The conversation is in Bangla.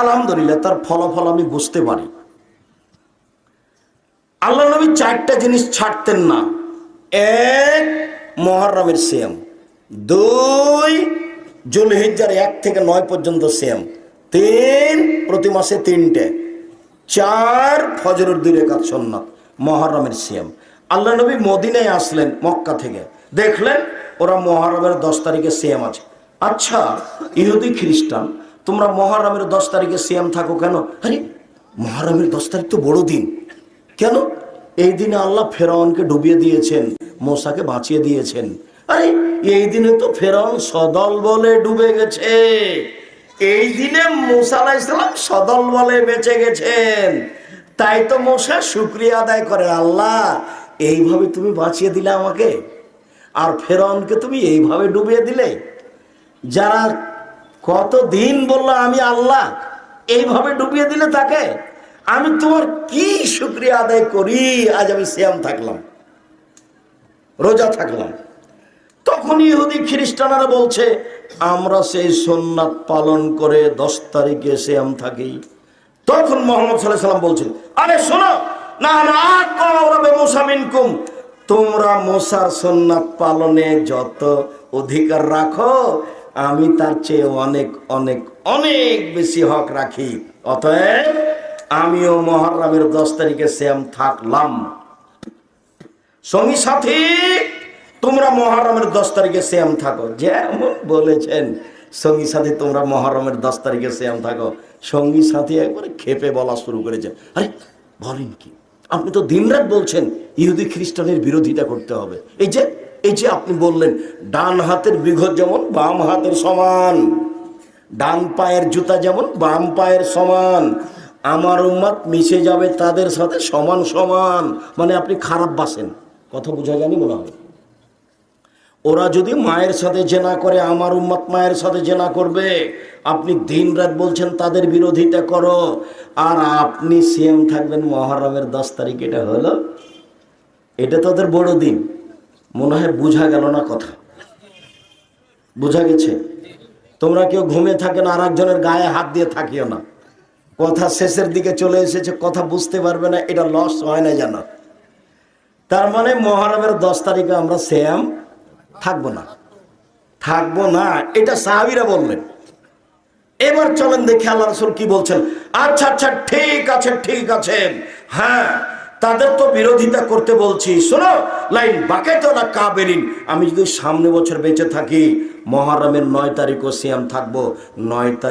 আলহামদুলিল্লাহ, তার ফলাফল আমি বুঝতে পারি। আল্লাহ নবী চারটা জিনিস ছাড়তেন না। এক, মহারামের সেম দুই, জুলহিজ্জার এক থেকে নয় পর্যন্ত সেম তিন, প্রতি মাসে তিনটে। চার, ফজরের দুই রেখাত সন্ন্যত মহারমের সিয়াম। আল্লাহ নবী মদিনায় আসলেন, মক্কা থেকে। দেখলেন, ওরা মহারমের দশ তারিখে সিয়াম আছে। আচ্ছা ইহুদি খ্রিস্টান তোমরা মহারমের দশ তারিখে সিয়াম থাকো কেন? আরে, মহারমের দশ তারিখ তো বড় দিন। কেন? এই দিনে আল্লাহ ফেরাউনকে ডুবিয়ে দিয়েছেন, মোসাকে বাঁচিয়ে দিয়েছেন। আরে, এই দিনে তো ফেরাউন সদল বলে ডুবে গেছে। এই দিনে মোসা ইসলাম সদল বলে বেঁচে গেছেন। তাই তো মোসা শুক্রিয়া আদায় করে, আল্লাহ, এইভাবে তুমি বাঁচিয়ে দিলে আমাকে? আর ফেরাউনকে তুমি এইভাবে ডুবিয়ে দিলে? যারা কত দিন বলল আমি আল্লাহ? এইভাবে ডুবিয়ে দিলে তাকে? আমি তোমার কি শুক্রিয়া আদায় করি? আজ আমি শ্যাম থাকলাম। রোজা থাকলাম। তখন ইহুদি খ্রিস্টানরা বলছে, আমরা সেই সোননাথ পালন করে দশ তারিখে শ্যাম থাকি। তখন মোহাম্মদ সাল্লাহ সাল্লাম বলছেন আরে শোনো না না মুসামিনকুম তোমরা মোসার সোননাথ পালনে যত অধিকার রাখো আমি তার চেয়ে অনেক অনেক অনেক বেশি হক রাখি। অতএব আমিও মহারামের দশ তারিখে শ্যাম থাকলাম। সঙ্গী সাথী, তোমরা মহারমের দশ তারিখে শ্যাম থাকো। যেমন বলেছেন, সঙ্গী সাথী, তোমরা মহারমের দশ তারিখে শ্যাম থাকো। সঙ্গী সাথী একবারে খেপে বলা শুরু করেছে আরে, বলেন কি? আপনি তো দিনরাত বলছেন, ইহুদি খ্রিস্টানের বিরোধিতা করতে হবে। এই যে এই যে আপনি বললেন, ডান হাতের বৃহৎ যেমন, বাম হাতের সমান। ডান পায়ের জুতা যেমন, বাম পায়ের সমান। আমার উম্মাদ মিশে যাবে তাদের সাথে সমান সমান। মানে আপনি খারাপ বাসেন। কথা বোঝা জানি মনে হয়? ওরা যদি মায়ের সাথে জেনা করে, আমার উম্মত মায়ের সাথে জেনা করবে। আপনি দিন রাত বলছেন, তাদের বিরোধিতা করো। আর আপনি সিএম থাকবেন মহরমের দশ তারিখ, এটা হলো? এটা তোদের বড় দিন মনে হয় বোঝা গেল না কথা। বোঝা গেছে? তোমরা কেউ ঘুমে থাকে না আর একজনের গায়ে হাত দিয়ে থাকিও না। কথা শেষের দিকে চলে এসেছে, কথা বুঝতে পারবে না, এটা লস হয় না জানো। তার মানে মহারমের দশ তারিখে আমরা শ্যাম থাকব না। থাকব না, এটা সাহাবিরা বললেন। এবার চলেন দেখি আল্লাহ রসুল কি বলছেন। আচ্ছা আচ্ছা ঠিক আছে ঠিক আছে। হ্যাঁ তাদের তো বিরোধিতা করতে বলছি। শোনো, লাইন বাকে তো না কাবেরিন। আমি যদি সামনে বছর বেঁচে থাকি, মহারমের নয় তারিখও সিয়াম থাকব, নয় তারিখ